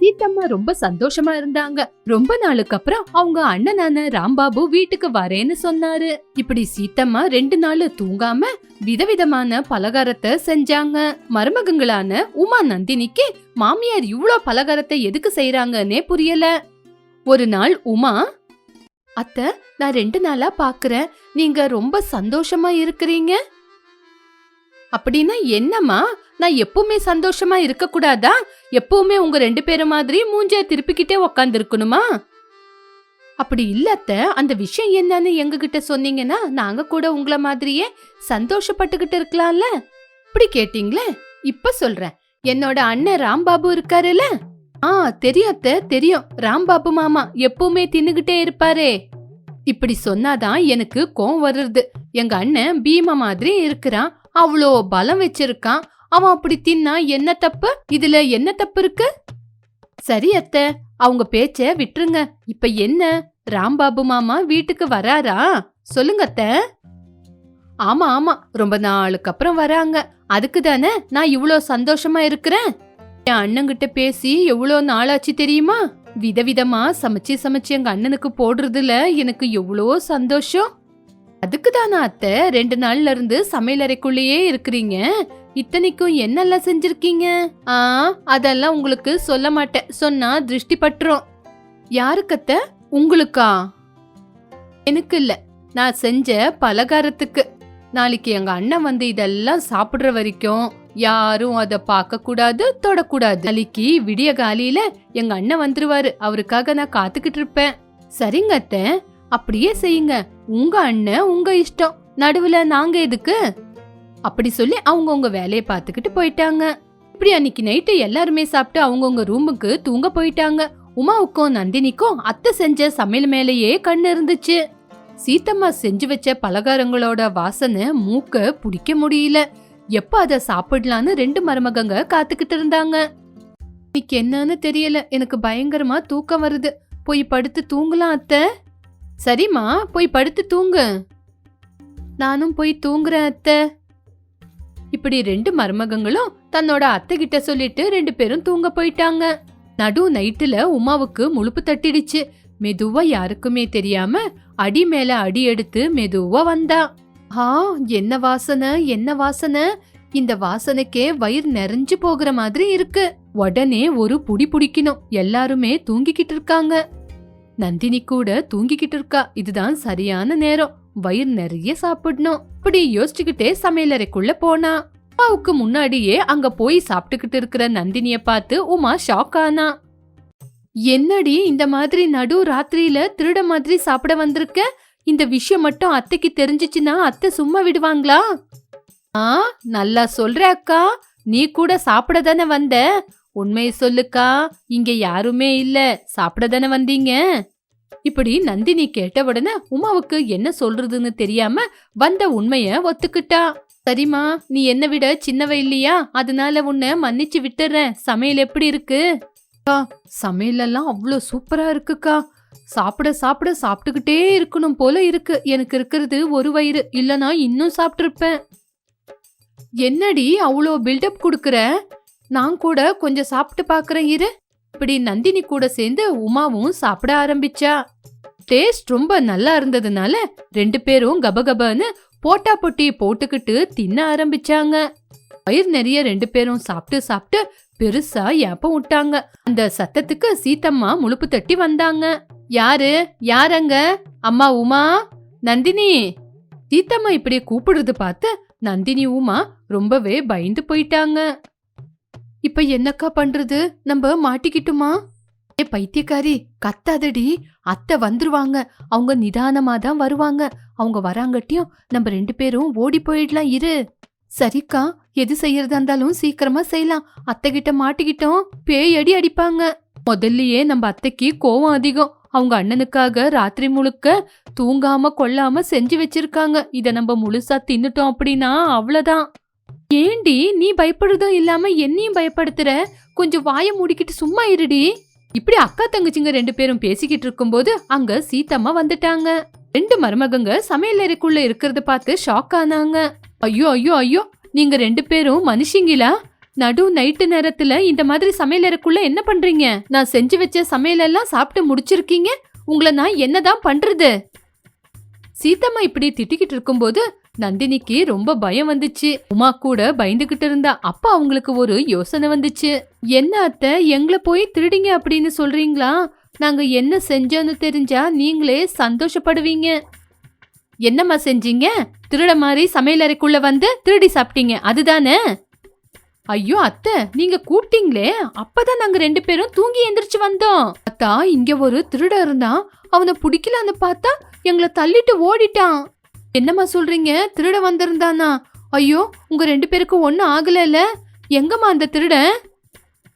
சீத்தம்மா ரொம்ப சந்தோஷமா இருந்தாங்க. ரொம்ப நாளுக்கு அப்புறம் அவங்க அண்ணனான ராம்பாபு வீட்டுக்கு வரேன்னு சொன்னாரு. இப்படி சீத்தம்மா ரெண்டு நாள் தூங்காம விதவிதமான பலகாரத்தை செஞ்சாங்க. மருமகங்களான உமா நந்தினிக்கு மாமியார் இவ்ளோ பலகாரத்தை எதுக்கு செய்யறாங்கன்னே புரியல. ஒரு நாள் உமா அத்த நான் ரெண்டு நாளா பாக்குறேன். நீங்க ரொம்ப சந்தோஷமா இருக்கிறீங்க. அப்படின்னா என்னம்மா? நான் எப்பவுமே சந்தோஷமா இருக்க கூடாதா எப்பவுமே உங்க ரெண்டு பேரும் மாதிரி மூஞ்சிய திருப்பிக்கிட்டே உக்காந்து இருக்கணுமா அப்படி இல்ல அந்த விஷயம் என்னன்னு எங்க கிட்ட சொன்னீங்கன்னா நாங்க கூட உங்கள மாதிரியே சந்தோஷப்பட்டுக்கிட்டு இருக்கலாம்ல? இப்படி கேட்டீங்களே? இப்ப சொல்றேன். என்னோட அண்ணன் ராம்பாபு இருக்காருல்ல? ஆ தெரியாத்த தெரியும். ராம்பாபு மாமா எப்பவுமே தின்னுகிட்டே இருப்பாரே. இப்படி சொன்னாதான் எனக்கு கோவம் வருது எங்க அண்ணன் பீமா மாதிரி இருக்கிறான். அவ்வளோ பலம் வச்சிருக்கான். அவன் அப்படி தின்னா என்ன தப்பு? இதுல என்ன தப்பு இருக்கு? சரி அத்தை அவங்க பேச்ச விட்டுருங்க. இப்ப என்ன? ராம்பாபு மாமா வீட்டுக்கு வராரா? சொல்லுங்க அத்த. ஆமா ஆமா. ரொம்ப நாளுக்கு அப்புறம் வராங்க. அதுக்கு தானே நான் இவ்வளோ சந்தோஷமா இருக்கிறேன். என் அண்ணங்கிட்ட பேசி எவ்வளோ நாளாச்சு தெரியுமா? விதவிதமா சமைச்சு சமைச்சு எங்க அண்ணனுக்கு போடுறதுல எனக்கு எவ்வளோ சந்தோஷம். அதுக்கு தானா அத்தை? ரெண்டு நாள்ல இருந்து சமையலறைக்குள்ளேயே இருக்கிறீங்க. இத்தனைக்கும் என்னெல்லாம் செஞ்சிருக்கீங்க? ஆ அதெல்லாம் உங்களுக்கு சொல்ல மாட்டேன். சொன்னா திருஷ்டி பட்டுரும். யாருக்கத்த உங்களுக்கா? எனக்கு இல்ல. நான் செஞ்ச பலகாரத்துக்கு. நாளைக்கு எங்க அண்ணன் வந்து இதெல்லாம் சாப்பிடுற வரைக்கும் யாரும் அதை பார்க்க கூடாது தொடக்கூடாது. நாளைக்கு விடிய காலையில எங்க அண்ணன் வந்துருவாரு. அவருக்காக நான் காத்துக்கிட்டு இருப்பேன். சரிங்க அத்தை. அப்படியே செய்யுங்க. உங்க அண்ணன் உங்க இஷ்டம். நடுவுல நாங்க எதுக்கு? அப்படி சொல்லி அவங்கவுங்க வேலையை பார்த்துக்கிட்டு போயிட்டாங்க. இப்படி அன்னைக்கு நைட்டு எல்லாருமே சாப்பிட்டு அவங்கவுங்க ரூமுக்கு தூங்க போயிட்டாங்க. உமாவுக்கும் நந்தினிக்கும் அத்தை செஞ்ச சமையல் மேலேயே கண் இருந்துச்சு. சீத்தம்மா செஞ்சு வச்ச பலகாரங்களோட வாசனை மூக்க பிடிக்க முடியல. எப்ப அத சாப்பிடலான்னு ரெண்டு மருமகங்க காத்துக்கிட்டு இருந்தாங்க. இன்னைக்கு என்னன்னு தெரியல. எனக்கு பயங்கரமா தூக்கம் வருது. போய் படுத்து தூங்கலாம் அத்தை. சரிம்மா போய் படுத்து தூங்கு. நானும் போய் தூங்குறேன் அத்தை. இப்படி ரெண்டு மருமகங்களும் தன்னோட அத்தை கிட்ட சொல்லிட்டு ரெண்டு பேரும் தூங்க போயிட்டாங்க. நடு நைட்டுல உமாவுக்கு முழுப்பு தட்டிடுச்சு. மெதுவா யாருக்குமே தெரியாம அடி மேல அடி எடுத்து மெதுவா வந்தா. ஆ என்ன வாசனை என்ன வாசனை? இந்த வாசனைக்கே வயிறு நிறைஞ்சு போகிற மாதிரி இருக்கு. உடனே ஒரு புடி புடிக்கணும். எல்லாருமே தூங்கிக்கிட்டு இருக்காங்க. நந்தினி கூட தூங்கிக்கிட்டு இருக்கா. இதுதான் சரியான நேரம். வயிறு நிறைய சாப்பிடணும். இப்படி யோசிச்சுக்கிட்டே சமையலறைக்குள்ள போனா. அப்பாவுக்கு முன்னாடியே அங்க போய் சாப்பிட்டுக்கிட்டு இருக்கிற நந்தினிய பார்த்து உமா ஷாக் ஆனா. என்னடி இந்த மாதிரி நடு ராத்திரியில திருட மாதிரி சாப்பிட வந்திருக்க? இந்த விஷயம் மட்டும் அத்தைக்கு தெரிஞ்சிச்சுன்னா அத்தை சும்மா விடுவாங்களா? ஆ நல்லா சொல்ற அக்கா. நீ கூட சாப்பிட தானே வந்த? உண்மையை சொல்லுக்கா இங்க யாருமே இல்ல. சாப்பிட தானே வந்தீங்க? இப்படி நந்தினி கேட்ட உடனே உமாவுக்கு என்ன சொல்றதுன்னு தெரியாம வந்த உண்மைய ஒத்துக்கிட்டா. சரிம்மா நீ என்ன விட சின்னவ இல்லையா? அதனால உன்னை மன்னிச்சு விட்டுறேன். சமையல் எப்படி இருக்கு? அக்கா சமையல் எல்லாம் அவ்வளோ சூப்பரா இருக்குக்கா. சாப்பிட சாப்பிட சாப்பிட்டுக்கிட்டே இருக்கணும் போல இருக்கு. எனக்கு இருக்கிறது ஒரு வயிறு. இல்லனா இன்னும் சாப்பிட்டிருப்பேன். என்னடி அவ்வளோ பில்டப் கொடுக்குற? நான் கூட கொஞ்சம் சாப்பிட்டு பாக்குறேன் இரு. இப்படி நந்தினி கூட சேர்ந்து உமாவும் சாப்பிட ஆரம்பிச்சா. டேஸ்ட் ரொம்ப நல்லா இருந்ததுனால ரெண்டு பேரும் கபகபன்னு போட்டா பொட்டி போட்டுக்கிட்டு தின்ன ஆரம்பிச்சாங்க. வயிறு நிறைய ரெண்டு பேரும் சாப்பிட்டு சாப்பிட்டு பெருசா ஏப்பம் விட்டாங்க. அந்த சத்தத்துக்கு சீத்தம்மா முழுப்பு தட்டி வந்தாங்க. யாரு? யாரங்க? அம்மா உமா? நந்தினி? சீத்தம்மா இப்படி கூப்பிடுறது பார்த்து நந்தினி உமா ரொம்பவே பயந்து போயிட்டாங்க. இப்ப என்னக்கா பண்றது? நம்ம மாட்டிக்கிட்டுமா? ஏ பைத்தியக்காரி கத்தாதடி. அத்தை வந்துருவாங்க. அவங்க நிதானமா தான் வருவாங்க. அவங்க வராங்கட்டியும் நம்ம ரெண்டு பேரும் ஓடி போயிடலாம் இரு. சரிக்கா எது செய்யறதா இருந்தாலும் சீக்கிரமா செய்யலாம். அத்தை கிட்ட மாட்டிக்கிட்டோம் பேய் அடி அடிப்பாங்க. முதல்லயே நம்ம அத்தைக்கு கோவம் அதிகம். அவங்க அண்ணனுக்காக ராத்திரி முழுக்க தூங்காம கொள்ளாம செஞ்சு வச்சிருக்காங்க. இத நம்ம முழுசா தின்னுட்டோம் அப்படின்னா அவ்வளவுதான். ஏண்டி நீ பயப்படுறதும் இல்லாம என்னையும் பயப்படுத்துற? கொஞ்சம் வாய மூடிக்கிட்டு சும்மா இருடி. இப்படி அக்கா தங்கச்சிங்க ரெண்டு பேரும் பேசிக்கிட்டு இருக்கும்போது அங்க சீத்தம்மா வந்துட்டாங்க. ரெண்டு மருமகங்க சமையலறைக்குள்ள இருக்கிறத பார்த்து ஷாக் ஆனாங்க. ஐயோ ஐயோ ஐயோ நீங்க ரெண்டு பேரும் மனுஷங்களா? நடு நைட்டு நேரத்துல இந்த மாதிரி சமையலறைக்குள்ள என்ன பண்றீங்க? நான் செஞ்சு வச்ச சமையலெல்லாம் சாப்பிட்டு முடிச்சிருக்கீங்க. உங்களை நான் என்னதான் பண்றது? சீத்தம்மா இப்படி திட்டிக்கிட்டு இருக்கும்போது நந்தினிக்கு ரொம்ப பயம் வந்துச்சு. உமா கூட பயந்துகிட்டு இருந்தா அப்ப அவங்களுக்கு ஒரு யோசனை வந்துச்சு. என்ன அத்தை எங்களை போய் திருடிங்க அப்படின்னு சொல்றீங்களா? நாங்க என்ன செஞ்சோன்னு தெரிஞ்சா நீங்களே சந்தோஷப்படுவீங்க. என்னம்மா செஞ்சீங்க? திருட மாதிரி சமையலறைக்குள்ள வந்து திருடி சாப்பிட்டீங்க. அதுதானே? ஐயோ அத்தை நீங்க கூப்பிட்டீங்களே. அப்பதான் நாங்க ரெண்டு பேரும் தூங்கி எந்திரிச்சு வந்தோம். அத்தா இங்க ஒரு திருட இருந்தான். அவனை பிடிக்கலான்னு பார்த்தா எங்களை தள்ளிட்டு ஓடிட்டான். என்னம்மா சொல்றீங்க? திருட வந்திருந்தானா? ஐயோ உங்க ரெண்டு பேருக்கும் ஒன்றும் ஆகலைல்ல? எங்கம்மா அந்த திருடன்?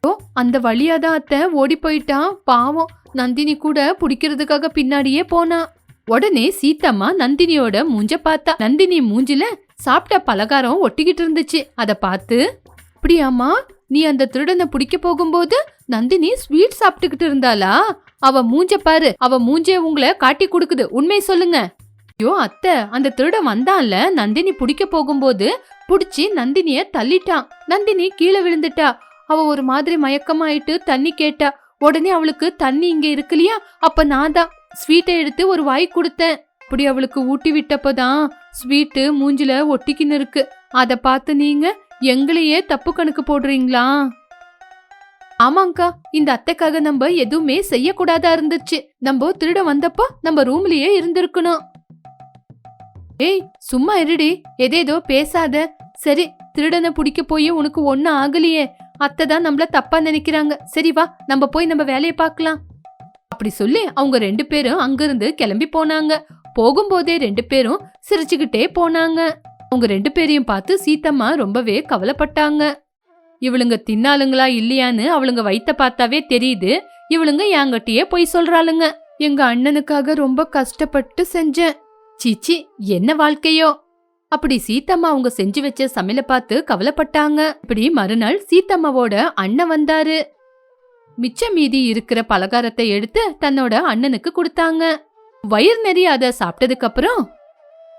ஓ அந்த வழியாதான் அத்தை ஓடி போயிட்டான் பாவம் நந்தினி கூட பிடிக்கிறதுக்காக பின்னாடியே போனா. உடனே சீத்தம்மா நந்தினியோட மூஞ்ச பார்த்தா. நந்தினி மூஞ்சில சாப்பிட்ட பலகாரம் ஒட்டிக்கிட்டு இருந்துச்சு. அதை பார்த்து அப்படியாம்மா நீ அந்த திருடனை பிடிக்க போகும்போது நந்தினி ஸ்வீட் சாப்பிட்டுக்கிட்டு இருந்தாளா? அவ மூஞ்ச பாரு. அவ மூஞ்சே உங்களை காட்டி கொடுக்குது. உண்மை சொல்லுங்க. ஐயோ அத்தை அந்த திருடன் வந்தான்ல. நந்தினி பிடிக்க போகும்போது புடிச்சு நந்தினிய தள்ளிட்டான் நந்தினி கீழே விழுந்துட்டா. அவ ஒரு மாதிரி மயக்கமாயிட்டு தண்ணி கேட்டா. உடனே அவளுக்கு தண்ணி இங்க இருக்குல்லையா அப்ப நான் தான் ஸ்வீட்டை எடுத்து ஒரு வாய் கொடுத்தேன். இப்படி அவளுக்கு ஊட்டி விட்டப்பதான் ஸ்வீட்டு மூஞ்சில ஒட்டிக்கின்னு இருக்கு. அத பார்த்து நீங்க எங்களையே தப்பு கணக்கு போடுறீங்களா? ஆமாங்கா இந்த அத்தைக்காக நம்ம எதுவுமே செய்யக்கூடாதா இருந்துச்சு. நம்ம திருட வந்தப்போ நம்ம ரூம்லயே இருந்திருக்கணும். ஏய் சும்மா இருடி. எதேதோ பேசாத. சரி திருடனை பிடிக்க போய் உனக்கு ஒன்னும் ஆகலையே. அத்தை தான் நம்மள தப்பா நினைக்கிறாங்க. சரி வா நம்ம போய் நம்ம வேலையை பார்க்கலாம். அப்படி சொல்லி அவங்க ரெண்டு பேரும் அங்கிருந்து கிளம்பி போனாங்க. போகும்போதே ரெண்டு பேரும் சிரிச்சுக்கிட்டே போனாங்க. அவங்க ரெண்டு பேரையும் பார்த்து சீத்தம்மா ரொம்பவே கவலைப்பட்டாங்க. இவளுங்க தின்னாளுங்களா இல்லையான்னு அவளுங்க வைத்த பார்த்தாவே தெரியுது. இவளுங்க என்கிட்டயே போய் சொல்றாளுங்க. எங்க அண்ணனுக்காக ரொம்ப கஷ்டப்பட்டு செஞ்சேன். சீச்சி என்ன வாழ்க்கையோ? அப்படி சீத்தம்மா அவங்க செஞ்சு வச்ச சமையல பார்த்து கவலைப்பட்டாங்க. இப்படி மறுநாள் சீத்தம்மாவோட அண்ணன் வந்தாரு. மிச்ச மீதி இருக்கிற பலகாரத்தை எடுத்து தன்னோட அண்ணனுக்கு கொடுத்தாங்க. வயிறு நிறைய அத சாப்பிட்டதுக்கு அப்புறம்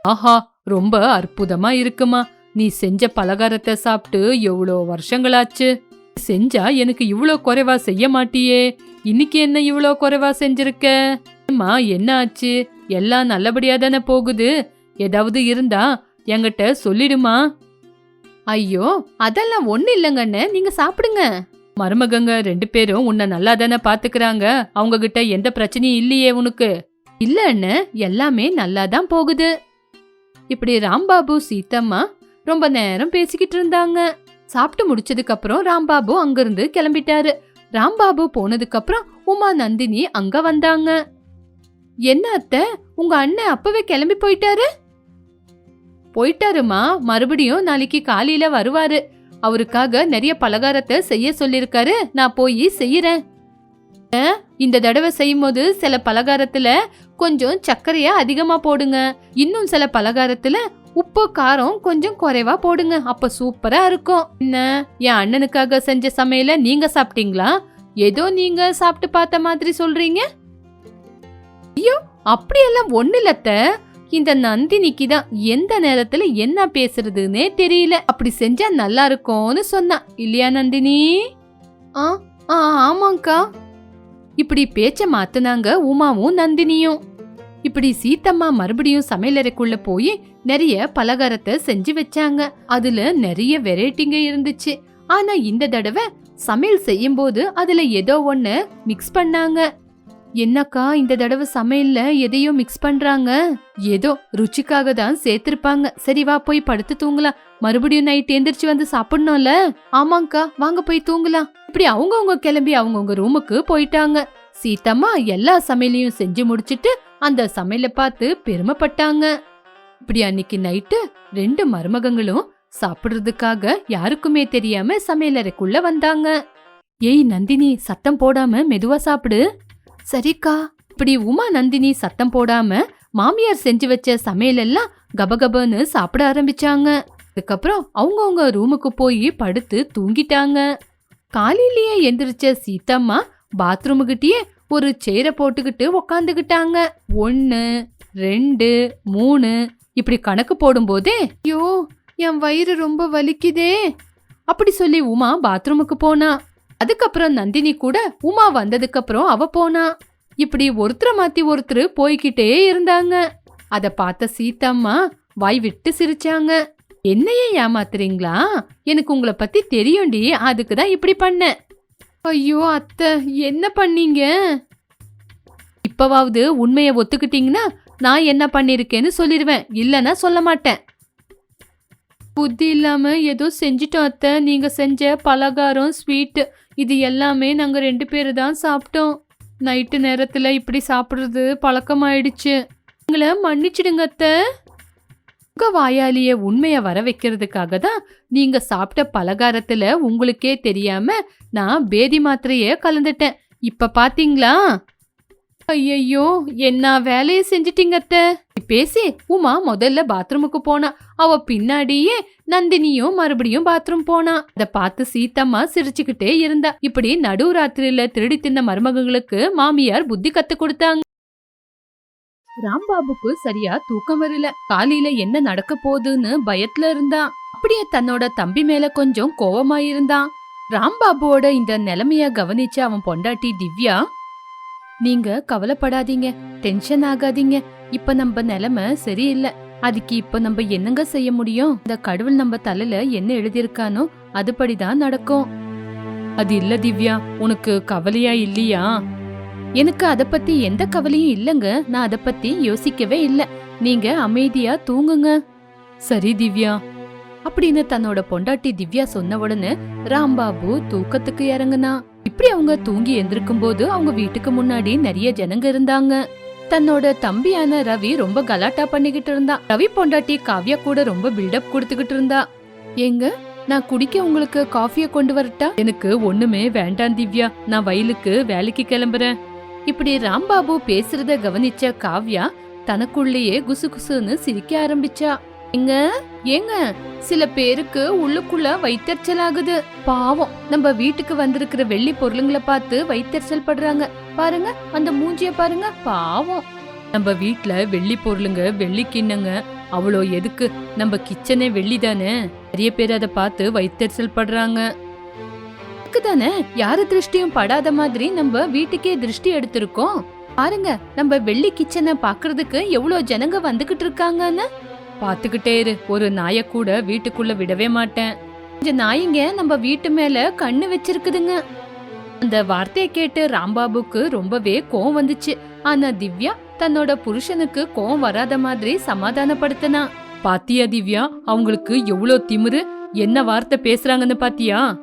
ஆஹா ரொம்ப அற்புதமா இருக்குமா. நீ செஞ்ச பலகாரத்தை சாப்பிட்டு எவ்வளோ வருஷங்களாச்சு. செஞ்சா எனக்கு இவ்ளோ குறைவா செய்ய மாட்டியே. இன்னைக்கு என்ன இவ்ளோ குறைவா செஞ்சிருக்க? அம்மா என்ன ஆச்சு? எல்லாம் நல்லபடியா தானே போகுது? ஏதாவது இருந்தா என்கிட்ட சொல்லிடுமா? ஐயோ அதெல்லாம் ஒண்ணு இல்லைங்கண்ணே நீங்க சாப்பிடுங்க. மருமகங்க ரெண்டு பேரும் உன்னை நல்லா தானே பாத்துக்கிறாங்க. அவங்க கிட்ட எந்த பிரச்சனையும் இல்லையே உனக்கு. இல்ல அண்ணே எல்லாமே நல்லா தான் போகுது. இப்படி ராம்பாபு சீத்தம்மா ரொம்ப நேரம் பேசிக்கிட்டு இருந்தாங்க. சாப்பிட்டு முடிச்சதுக்கு அப்புறம் ராம்பாபு அங்கிருந்து கிளம்பிட்டாரு. ராம்பாபு போனதுக்கு அப்புறம் உமா நந்தினி அங்க வந்தாங்க. என்ன அத்தை? உங்க அண்ணன் அப்பவே கிளம்பி போயிட்டாரு? போயிட்டாருமா. மறுபடியும் நாளைக்கு காலையில வருவாரு. அவருக்காக நிறைய பலகாரத்தை செய்ய சொல்லிருக்காரு நான் போய் செய்யறேன். இந்த தடவை செய்யும்போது சில பலகாரத்துல கொஞ்சம் சர்க்கரைய அதிகமா போடுங்க. இன்னும் சில பலகாரத்துல உப்பு காரம் கொஞ்சம் குறைவா போடுங்க. அப்ப சூப்பரா இருக்கும். என்ன? என் அண்ணனுக்காக செஞ்ச சமையல நீங்க சாப்பிட்டீங்களா? ஏதோ நீங்க சாப்பிட்டு பார்த்த மாதிரி சொல்றீங்க. ஐயோ அப்படியெல்லாம் ஒண்ணு இல்லத்த இந்த நந்தினிக்கு தான் எந்த நேரத்துல என்ன பேசுறதுன்னே தெரியல. அப்படி செஞ்சா நல்லா இருக்கும்னு சொன்னா. இல்லையா நந்தினி? ஆ ஆ ஆமாங்கா. இப்படி பேச்ச மாத்துனாங்க உமாவும் நந்தினியும். இப்படி சீத்தம்மா மறுபடியும் சமையலறைக்குள்ள போய் நிறைய பலகாரத்தை செஞ்சு வச்சாங்க. அதுல நிறைய வெரைட்டிங்க இருந்துச்சு. ஆனா இந்த தடவை சமையல் செய்யும்போது அதுல ஏதோ ஒண்ணு மிக்ஸ் பண்ணாங்க. என்னக்கா இந்த தடவை சமையல்ல எதையோ மிக்ஸ் பண்றாங்க? ஏதோ ருச்சிக்காக தான் சேர்த்திருப்பாங்க. சரி வா போய் படுத்து தூங்கலாம். மறுபடியும் நைட் எந்திரிச்சு வந்து சாப்பிடணும்ல? ஆமாங்கா வாங்க போய் தூங்கலாம். இப்படி அவங்கவுங்க கிளம்பி அவங்கவுங்க ரூமுக்கு போயிட்டாங்க. சீத்தம்மா எல்லா சமையலையும் செஞ்சு முடிச்சிட்டு அந்த சமையல பார்த்து பெருமைப்பட்டாங்க. இப்படி அன்னைக்கு நைட்டு ரெண்டு மருமகங்களும் சாப்பிடுறதுக்காக யாருக்குமே தெரியாம சமையலறைக்குள்ள வந்தாங்க. ஏய் நந்தினி சத்தம் போடாம மெதுவா சாப்பிடு. சரிக்கா. இப்படி உமா நந்தினி சத்தம் போடாம மாமியார் செஞ்சு வச்ச சமையல் எல்லாம் கபகபன்னு சாப்பிட ஆரம்பிச்சாங்க. அதுக்கப்புறம் அவங்கவுங்க ரூமுக்கு போய் படுத்து தூங்கிட்டாங்க. காலையிலேயே எந்திரிச்ச சீத்தம்மா பாத்ரூமுக்கிட்டேயே ஒரு சேரை போட்டுக்கிட்டு உக்காந்துக்கிட்டாங்க. ஒன்னு ரெண்டு மூணு. இப்படி கணக்கு போடும்போதே ஐயோ என் வயிறு ரொம்ப வலிக்குதே. அப்படி சொல்லி உமா பாத்ரூமுக்கு போனா. அதுக்கப்புறம் நந்தினி கூட உமா வந்ததுக்கு அப்புறம் அவ போனா. இப்படி ஒருத்தரை மாத்தி ஒருத்தர் போய்கிட்டே இருந்தாங்க. அத பார்த்த சீத்தம்மா வாய் விட்டு சிரிச்சாங்க. என்னையே ஏமாத்துறீங்களா? எனக்கு உங்களை பத்தி தெரியும்டி அதுக்கு தான் இப்படி பண்ண. ஐயோ அத்தை என்ன பண்ணீங்க? இப்பவாவது உண்மையை ஒத்துக்கிட்டீங்கன்னா நான் என்ன பண்ணிருக்கேன்னு சொல்லிடுவேன் இல்லைன்னா சொல்ல மாட்டேன். புத்தி இல்லாமல் ஏதோ செஞ்சிட்டோம் அத்தை. நீங்கள் செஞ்ச பலகாரம் ஸ்வீட்டு இது எல்லாமே நாங்கள் ரெண்டு பேர் தான் சாப்பிட்டோம். நைட்டு நேரத்தில் இப்படி சாப்பிட்றது பழக்கமாயிடுச்சு. எங்களை மன்னிச்சிடுங்க அத்தை. உங்க வாயாலிய உண்மையை வர வைக்கிறதுக்காக தான் நீங்கள் சாப்பிட்ட பலகாரத்தில் உங்களுக்கே தெரியாமல் நான் பேதி மாத்திரையை கலந்துட்டேன். இப்போ பார்த்தீங்களா ஐயையோ என்ன வேலையை செஞ்சிட்டீங்க அத்த? பேசி. உமா முதல்ல பாத்ரூமுக்கு போனா. அவ பின்னாடியே நந்தினியும் மறுபடியும் பாத்ரூம் போனா. அத பார்த்து சீத்தம்மா சிரிச்சுக்கிட்டே இருந்தா. இப்படி நடு ராத்திரியில திருடி தின்ன மருமகங்களுக்கு மாமியார் புத்தி கத்து கொடுத்தாங்க. ராம்பாபுக்கு சரியா தூக்கம் வரல. காலையில என்ன நடக்க போகுதுன்னு பயத்துல இருந்தான் அப்படியே தன்னோட தம்பி மேல கொஞ்சம் கோவமாயிருந்தான். ராம்பாபுவோட இந்த நிலைமைய கவனிச்ச அவன் பொண்டாட்டி திவ்யா நீங்க கவலைப்படாதீங்க டென்ஷன் ஆகாதீங்க. இப்ப நம்ம நிலைமை சரியில்லை. அதுக்கு இப்ப நம்ம என்னங்க செய்ய முடியும்? இந்த கடவுள் நம்ம தலையில என்ன எழுதியிருக்கானோ அதுபடிதான் நடக்கும். அது இல்ல திவ்யா உனக்கு கவலையா இல்லையா? எனக்கு அத பத்தி எந்த கவலையும் இல்லங்க. நான் அத பத்தி யோசிக்கவே இல்ல. நீங்க அமைதியா தூங்குங்க. சரி திவ்யா. அப்படின்னு தன்னோட பொண்டாட்டி திவ்யா சொன்ன உடனே ராம்பாபு தூக்கத்துக்கு இறங்குனா. இப்படி அவங்க தூங்கி எந்திருக்கும் போது அவங்க வீட்டுக்கு முன்னாடி நிறைய ஜனங்க இருந்தாங்க. தன்னோட தம்பியான ரவி ரொம்ப கலாட்டா பண்ணிக்கிட்டு இருந்தான் ரவி பொண்டாட்டி காவ்யா கூட ரொம்ப பில்டப் கொடுத்துக்கிட்டு இருந்தா. ஏங்க நான் குடிக்க உங்களுக்கு காஃபிய கொண்டு வரட்டா? எனக்கு ஒண்ணுமே வேண்டாம் திவ்யா. நான் வயலுக்கு வேலைக்கு கிளம்புறேன். இப்படி ராம்பாபு பேசுறத கவனிச்ச காவ்யா தனக்குள்ளேயே குசு குசுன்னு சிரிக்க ஆரம்பிச்சா. எங்க ஏங்க சில பேருக்கு உள்ளுக்குள்ள வைத்தறிச்சல் ஆகுது பாவம் நம்ம வீட்டுக்கு வந்திருக்கிற வெள்ளி பொருளுங்களை பார்த்து வைத்தறிச்சல் படுறாங்க. பாருங்க அந்த மூஞ்சிய பாருங்க பாவம். நம்ம வீட்ல வெள்ளி பொருளுங்க வெள்ளி கிண்ணங்க அவ்வளோ எதுக்கு? நம்ம கிச்சனே வெள்ளி தானே? நிறைய பேர் அதை பார்த்து வைத்தறிச்சல் படுறாங்க. தானே யாரு திருஷ்டியும் படாத மாதிரி நம்ம வீட்டுக்கே திருஷ்டி எடுத்திருக்கோம். பாருங்க நம்ம வெள்ளி கிச்சனை பாக்குறதுக்கு எவ்வளவு ஜனங்க வந்துகிட்டு இருக்காங்கன்னு. பாத்துக்கிட்டே இரு. ஒரு நாய கூட வீட்டுக்குள்ள விடவே மாட்டேன். இந்த நாய்ங்க நம்ம வீட்டு மேல கண்ணு வச்சிருக்குதுங்க. அந்த வார்த்தையை கேட்டு ராம்பாபுக்கு ரொம்பவே கோவம் வந்துச்சு. ஆனா திவ்யா தன்னோட புருஷனுக்கு கோவம் வராத மாதிரி சமாதானப்படுத்தினா. பாத்தியா திவ்யா அவங்களுக்கு எவ்வளோ திமிரு? என்ன வார்த்தை பேசுறாங்கன்னு பாத்தியா?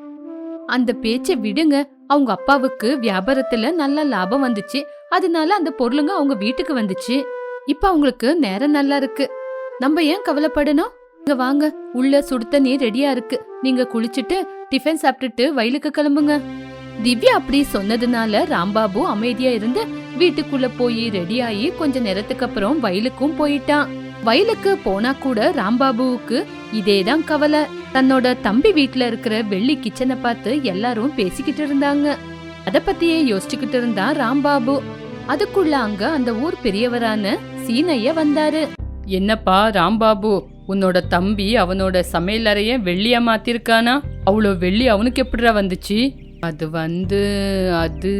அந்த பேச்சை விடுங்க. அவங்க அப்பாவுக்கு வியாபாரத்துல நல்ல லாபம் வந்துச்சு. அதனால அந்த பொருளுங்க அவங்க வீட்டுக்கு வந்துச்சு. இப்ப அவங்களுக்கு நேரம் நல்லா இருக்கு. நம்ம ஏன் கவலைப்படணும்? இங்க வாங்க. உள்ள சுடு தண்ணி ரெடியா இருக்கு. நீங்க குளிச்சுட்டு டிஃபன் சாப்பிட்டுட்டு வயலுக்கு கிளம்புங்க. திவ்யா அப்படி சொன்னதுனால ராம்பாபு அமைதியா இருந்து வீட்டுக்குள்ள போய் ரெடியாகி கொஞ்ச நேரத்துக்கு அப்புறம் வயலுக்கும் போயிட்டான். வயலுக்கு போனா கூட ராம்பாபுவுக்கு இதேதான் கவலை. தன்னோட தம்பி வீட்ல இருக்கிற வெள்ளி கிச்சனை பார்த்து எல்லாரும் பேசிக்கிட்டு இருந்தாங்க. அத பத்தியே யோசிச்சுக்கிட்டு இருந்தான் ராம்பாபு. அதுக்குள்ள அங்க அந்த ஊர் பெரியவரான சீனைய வந்தாரு. என்னப்பா ராம்பாபு உன்னோட தம்பி அவனோட சமையலறைய வெள்ளியா மாத்திருக்கானா? அவ்வளோ வெள்ளி அவனுக்கு எப்படிடா வந்துச்சு? அது வந்து அது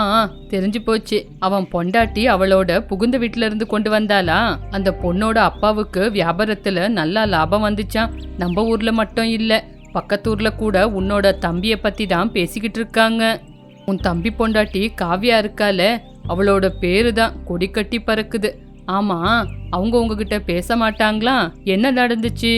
ஆ தெரிஞ்சு போச்சு. அவன் பொண்டாட்டி அவளோட புகுந்த வீட்ல இருந்து கொண்டு வந்தாளா? அந்த பொண்ணோட அப்பாவுக்கு வியாபாரத்துல நல்லா லாபம் வந்துச்சான் நம்ம ஊர்ல மட்டும் இல்ல பக்கத்தூர்ல கூட உன்னோட தம்பிய பத்தி தான் பேசிக்கிட்டு இருக்காங்க. உன் தம்பி பொண்டாட்டி காவியா இருக்கால அவளோட பேரு தான் கொடி கட்டி பறக்குது. ஆமா அவங்க உங்ககிட்ட பேச மாட்டாங்களா? என்ன நடந்துச்சு?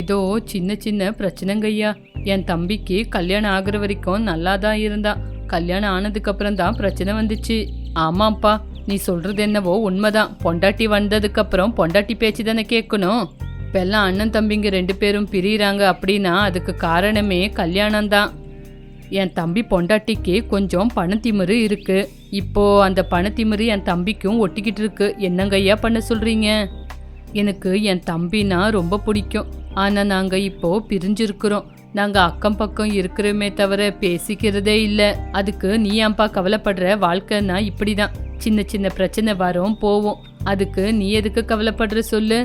இதோ சின்ன சின்ன பிரச்சனைங்க ஐயா. என் தம்பிக்கு கல்யாணம் ஆகுற வரைக்கும் நல்லா தான் இருந்தா. கல்யாணம் ஆனதுக்கு அப்புறம் தான் பிரச்சனை வந்துச்சு. ஆமாப்பா நீ சொல்றது என்னவோ உண்மைதான். பொண்டாட்டி வந்ததுக்கு அப்புறம் பொண்டாட்டி பேச்சு தானே கேட்கணும். இப்பெல்லாம் அண்ணன் தம்பிங்க ரெண்டு பேரும் பிரியிறாங்க அப்படின்னா அதுக்கு காரணமே கல்யாணம் தான் என் தம்பி பொண்டாட்டிக்கு கொஞ்சம் பணத்திமிரு இருக்குது இப்போ அந்த பணத்திமிரி என் தம்பிக்கும் ஒட்டிக்கிட்டு இருக்கு என்னங்கய்யா பண்ண சொல்றீங்க? எனக்கு என் தம்பினா ரொம்ப பிடிக்கும். ஆனால் நாங்கள் இப்போ பிரிஞ்சிருக்கிறோம். நாங்கள் அக்கம் பக்கம் இருக்கிறோமே தவிர பேசிக்கிறதே இல்லை. அதுக்கு நீ ஏன்பா கவலைப்படுற? வாழ்க்கைன்னா இப்படி தான் சின்ன சின்ன பிரச்சனை வரும் போவோம். அதுக்கு நீ எதுக்கு கவலைப்படுற சொல்லு?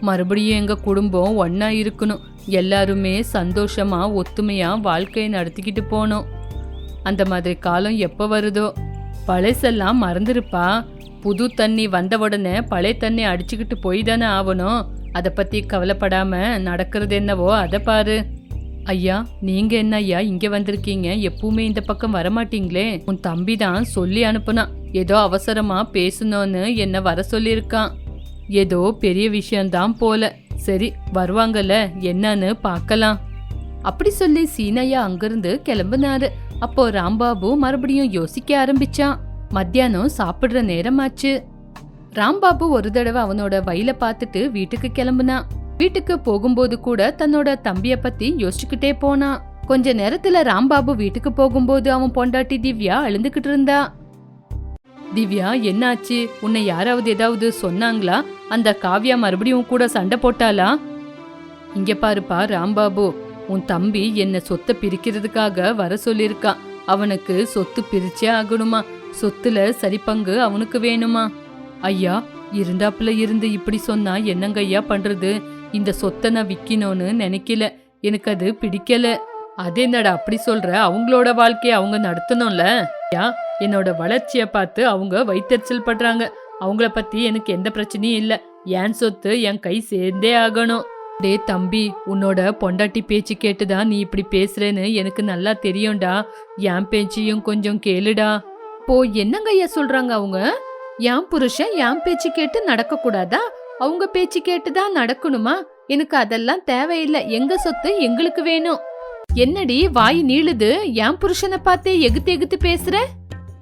மறுபடியும் எங்கள் குடும்பம் ஒன்றா இருக்கணும். எல்லாருமே சந்தோஷமாக ஒத்துமையாக வாழ்க்கையை நடத்திக்கிட்டு போனோம் அந்த மாதிரி காலம் எப்போ வருதோ? பழசெல்லாம் மறந்துருப்பா. புது தண்ணி வந்த உடனே பழைய தண்ணி அடிச்சுக்கிட்டு போய் தானே ஆகணும். அதை பற்றி கவலைப்படாம நடக்கிறது என்னவோ அதை பாரு. ஐயா நீங்க என்ன ஐயா இங்க வந்திருக்கீங்க? எப்பவுமே இந்த பக்கம் வரமாட்டீங்களே? உன் தம்பி தான் சொல்லி அனுப்புனான் ஏதோ அவசரமா பேசணும்னு என்ன வர சொல்லியிருக்கான் ஏதோ பெரிய விஷயம்தான் போல. சரி வருவாங்கல்ல என்னன்னு பார்க்கலாம். அப்படி சொல்லி சீனையா அங்கிருந்து கிளம்புனாரு. அப்போ ராம்பாபு மறுபடியும் யோசிக்க ஆரம்பிச்சான். மத்தியானம் சாப்பிடுற நேரமாச்சு. ராம்பாபு ஒரு தடவை அவனோட வயல பார்த்துட்டு வீட்டுக்கு கிளம்புனான். வீட்டுக்கு போகும்போது கூட தன்னோட தம்பிய பத்தி யோசிச்சுக்கிட்டே போனான். கொஞ்ச நேரத்துல ராம்பாபு வீட்டுக்கு போகும்போது அவன் பொண்டாட்டி திவ்யா அழுந்துகிட்டு இருந்தா. திவ்யா என்னாச்சு? உன்னை யாராவது ஏதாவது சொன்னாங்களா? அந்த காவ்யா மறுபடியும் கூட சண்டை போட்டாளா? இங்க பாருப்பா ராம்பாபு. உன் தம்பி என்ன சொத்தை பிரிக்கிறதுக்காக வர சொல்லியிருக்கான் அவனுக்கு சொத்து பிரிச்சே ஆகணுமா? சொத்துல சரி பங்கு அவனுக்கு வேணுமா? ஐயா இருந்தாப்புல இருந்து இப்படி சொன்னா என்னங்க ஐயா பண்றது? இந்த சொத்தை நான் விக்கணும்னு நினைக்கல. எனக்கு அது பிடிக்கல. அதே என்னடா அப்படி சொல்ற? அவங்களோட வாழ்க்கையை அவங்க நடத்தணும்ல? ஐயா என்னோட வளர்ச்சியை பார்த்து அவங்க வைத்தறிச்சல் படுறாங்க. அவங்கள பத்தி எனக்கு எந்த பிரச்சனையும் இல்லை. என் சொத்து என் கை சேர்ந்தே ஆகணும். டே தம்பி உன்னோட பொண்டாட்டி பேச்சு கேட்டுதான் நீ இப்படி பேசுறேன்னு எனக்கு நல்லா தெரியும்டா. என் பேச்சையும் கொஞ்சம் கேளுடா. போ என்னங்க ஐயா சொல்றாங்க அவங்க? என் புருஷன் என் பேச்சு கேட்டு நடக்க கூடாதா அவங்க பேச்சு கேட்டு தான் நடக்கணுமா? எனக்கு அதெல்லாம் தேவையில்லை. எங்க சொத்து எங்களுக்கு வேணும். என்னடி வாய் நீளுது? என் புருஷனை பார்த்தே எகுத்து எகுத்து பேசுற?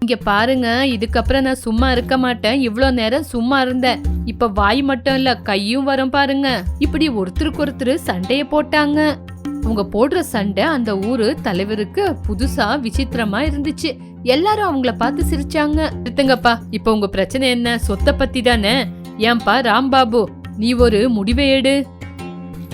இங்க பாருங்க இதுக்கப்புறம் நான் சும்மா இருக்க மாட்டேன். இவ்வளோ நேரம் சும்மா இருந்தேன். இப்ப வாய் மட்டும் இல்ல கையும் வரும் பாருங்க. இப்படி ஒருத்தருக்கு ஒருத்தர் சண்டைய போட்டாங்க. அவங்க போடுற சண்டை அந்த ஊரு தலைவருக்கு புதுசா விசித்திரமா இருந்துச்சு. எல்லாரும் அவங்கள பார்த்து சிரிச்சாங்க. நிறுத்துங்கப்பா இப்ப உங்க பிரச்சனை என்ன? சொத்தை பத்தி தானே? ஏன்பா ராம்பாபு நீ ஒரு முடிவை எடு.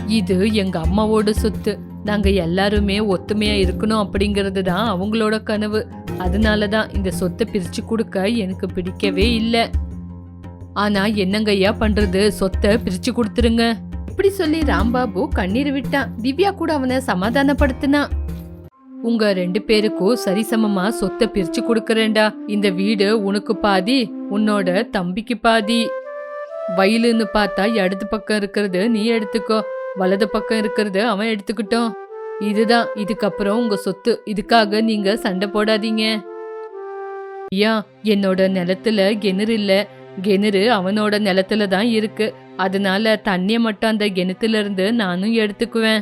இது எங்க அம்மாவோட சொத்து. நாங்கள் எல்லாருமே ஒத்துமையாக இருக்கணும் அப்படிங்கிறது தான் அவங்களோட கனவு. அதனால தான் இந்த சொத்தை பிரித்து கொடுக்க எனக்கு பிடிக்கவே இல்லை. ஆனால் என்னங்கய்யா பண்ணுறது சொத்தை பிரித்து கொடுத்துருங்க. இப்படி சொல்லி ராம்பாபு கண்ணீர் விட்டான். திவ்யா கூட அவனை சமாதானப்படுத்தினான் உங்க ரெண்டு பேருக்கும் சரிசமமா சொத்தை பிரிச்சு கொடுக்கறேன்டா. இந்த வீடு உனக்கு பாதி உன்னோட தம்பிக்கு பாதி. வயலுன்னு பார்த்தா இடது பக்கம் இருக்கிறது நீ எடுத்துக்கோ. வலது பக்கம் இருக்கிறது அவன் எடுத்துக்கிட்டோம் இதுதான் இதுக்கப்புறம் உங்க சொத்து. இதுக்காக நீங்க சண்டை போடாதீங்க. ஐயா என்னோட நிலத்துல கிணறு இல்ல. கிணறு அவனோட நிலத்துல தான் இருக்கு. அதனால தண்ணிய மட்டும் அந்த கிணத்துல இருந்து நானும் எடுத்துக்குவேன்.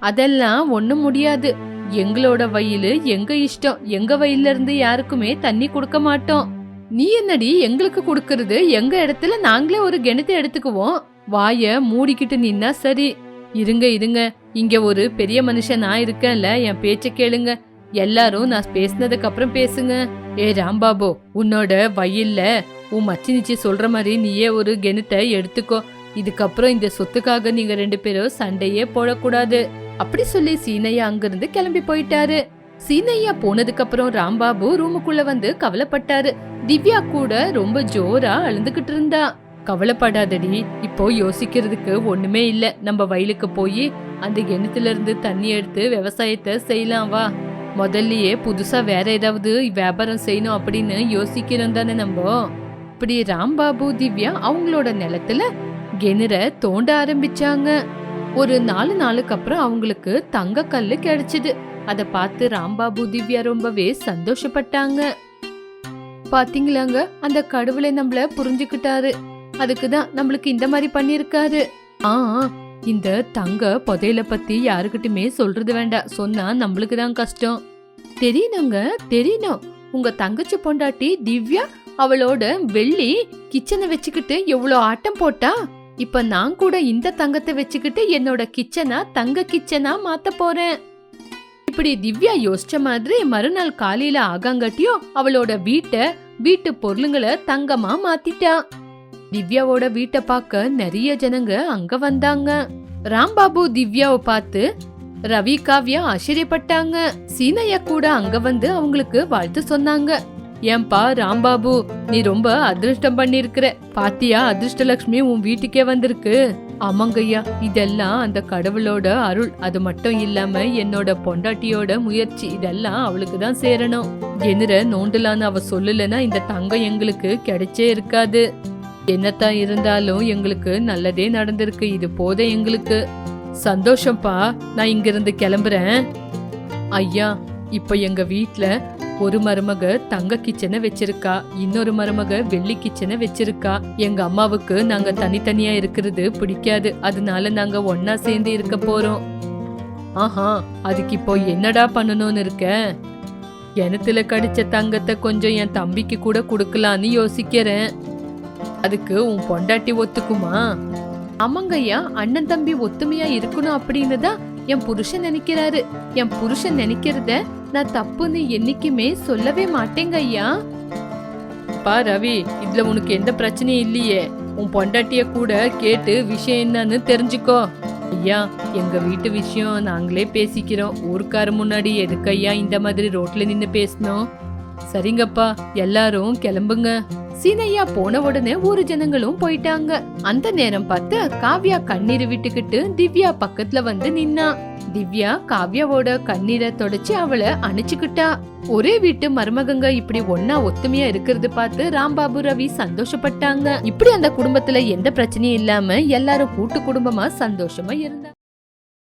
அதெல்லாம் ஒண்ணும் முடியாது. எங்களோட வயலு எங்க இஷ்டம். எங்க வயல்ல இருந்து யாருக்குமே தண்ணி கொடுக்க மாட்டோம். நீ என்னடி எங்களுக்கு கொடுக்கறது? எங்க இடத்துல நாங்களே ஒரு கிணத்தை எடுத்துக்குவோம்? வாய மூடிக்கிட்டு நின்னா சரி. இருங்க இருங்க. இங்க ஒரு பெரிய மனுஷன் நான் இருக்கேன்ல என் பேச்ச கேளுங்க. எல்லாரும் நான் பேசினதுக்கு அப்புறம் பேசுங்க. ஏ ராம்பாபு உன்னோட வயல்ல உன் மச்சினிச்சி சொல்ற மாதிரி நீயே ஒரு கிணத்தை எடுத்துக்கோ. இதுக்கப்புறம் இந்த சொத்துக்காக நீங்க ரெண்டு பேரும் சண்டையே போடக்கூடாது. அப்படி சொல்லி சீனையா அங்கிருந்து கிளம்பி போயிட்டாரு. சீனையா போனதுக்கு அப்புறம் ராம்பாபு ரூமுக்குள்ள வந்து கவலைப்பட்டாரு. திவ்யா கூட ரொம்ப ஜோரா அழுந்துகிட்டு இருந்தா. கவலைப்படாதடி. இப்போ யோசிக்கிறதுக்கு ஒண்ணுமே இல்ல. நம்ம வயலுக்கு போய் அந்த கிணத்துல இருந்து தண்ணி எடுத்து விவசாயத்தை செய்யலாம் வா. முதல்லயே புதுசா வேற ஏதாவது வியாபாரம் செய்யணும் அப்படின்னு யோசிக்கிறோம் தானே நம்ம. இப்படி ராம்பாபு திவ்யா அவங்களோட நிலத்துல கிணற தோண்ட ஆரம்பிச்சாங்க. ஒரு நாலு நாளுக்கு அப்புறம் அவங்களுக்கு தங்க கல்லு கிடைச்சது. அத பார்த்து ராம்பாபு திவ்யா ரொம்பவே சந்தோஷப்பட்டாங்க. பாத்தீங்களாங்க? அந்த கடவுளை நம்மள புரிஞ்சுக்கிட்டாரு. அதுக்கு தான் நம்மளுக்கு இந்த மாதிரி பண்ணியிருக்காரு. ஆ இந்த தங்க புதையல பத்தி யாருக்கிட்டுமே சொல்றது வேண்டாம். சொன்னா நம்மளுக்கு தான் கஷ்டம். தெரியணுங்க தெரியணும். உங்க தங்கச்சி பொண்டாட்டி திவ்யா அவளோட வெள்ளி கிச்சனை வச்சுக்கிட்டு எவ்வளோ ஆட்டம் போட்டா? இப்ப நான் கூட இந்த தங்கத்தை வச்சுக்கிட்டு என்னோட கிச்சனா தங்க கிச்சனா மாத்த போறேன். இப்படி திவ்யா யோசிச்ச மாதிரி மறுநாள் காலையில ஆகாங்கட்டியும் அவளோட வீட்டை வீட்டு பொருளுங்களை தங்கமா மாத்திட்டான் திவ்யாவோட வீட்டை பார்க்க நிறைய ஜனங்க அங்க வந்தாங்க. ராம்பாபு திவ்யாவை பார்த்து ரவி காவ்யா ஆச்சரியப்பட்டாங்க. சீனையா கூட அங்க வந்து அவங்களுக்கு வாழ்த்து சொன்னாங்க. ஏன்பா ராம்பாபு நீ ரொம்ப அதிர்ஷ்டம் பண்ணிருக்கிற பாத்தியா அதிர்ஷ்டலட்சுமி உன் வீட்டுக்கே வந்திருக்கு. ஆமாங்கய்யா இதெல்லாம் அந்த கடவுளோட அருள். அது மட்டும் இல்லாம என்னோட பொண்டாட்டியோட முயற்சி இதெல்லாம் அவளுக்கு தான் சேரணும். எதிர நோண்டலான்னு அவ சொல்லலைன்னா இந்த தங்கம் எங்களுக்கு கிடைச்சே இருக்காது. என்னத்தான் இருந்தாலும் எங்களுக்கு நல்லதே நடந்திருக்கு. இது போத எங்களுக்கு. சந்தோஷம்ப்பா நான் இங்கிருந்து கிளம்புறேன். ஐயா இப்ப எங்க வீட்ல ஒரு மருமக தங்க கிச்சனை வச்சிருக்கா. இன்னொரு மருமக வெள்ளி கிச்சனை வச்சிருக்கா. எங்க அம்மாவுக்கு நாங்க தனித்தனியா இருக்கிறது பிடிக்காது. அதனால நாங்க ஒன்னா சேர்ந்து இருக்க போறோம். ஆஹா அதுக்கு இப்போ என்னடா பண்ணணும்னு இருக்க? கிணத்துல கடிச்ச தங்கத்தை கொஞ்சம் என் தம்பிக்கு கூட கொடுக்கலான்னு யோசிக்கிறேன். அதுக்கு உன் பொண்டாட்டி ஒத்துக்குமா? ஆமாங்கய்யா அண்ணன் தம்பி ஒத்துமையா இருக்கணும் அப்படின்னு தான் என் புருஷன் நினைக்கிறாரு. என் புருஷன் நினைக்கிறத நான் தப்புன்னு என்னைக்குமே சொல்லவே மாட்டேங்க ஐயா பா ரவி இதுல உனக்கு எந்த பிரச்சனையும் இல்லையே. உன் பொண்டாட்டிய கூட கேட்டு விஷயம் என்னன்னு தெரிஞ்சுக்கோ. ஐயா எங்க வீட்டு விஷயம் நாங்களே பேசிக்கிறோம். ஊருக்கார முன்னாடி எதுக்கு ஐயா இந்த மாதிரி ரோட்ல நின்னு பேசணும்? சரிங்கப்பா எல்லாரும் கிளம்புங்க. சீனையா போன உடனே ஊரு ஜனங்களும் போயிட்டாங்க. அந்த நேரம் பார்த்து காவ்யா கண்ணீர் விட்டுக்கிட்டு திவ்யா பக்கத்துல வந்து நின்னா. திவ்யா காவ்யாவோட கண்ணீரை தொடச்சு அவளை அணைச்சுக்கிட்டா. ஒரே வீட்டு மருமகங்க இப்படி ஒன்னா ஒத்துமையா இருக்கிறது பார்த்து ராம்பாபு ரவி சந்தோஷப்பட்டாங்க. இப்படி அந்த குடும்பத்துல எந்த பிரச்சனையும் இல்லாம எல்லாரும் கூட்டு குடும்பமா சந்தோஷமா இருந்தாங்க.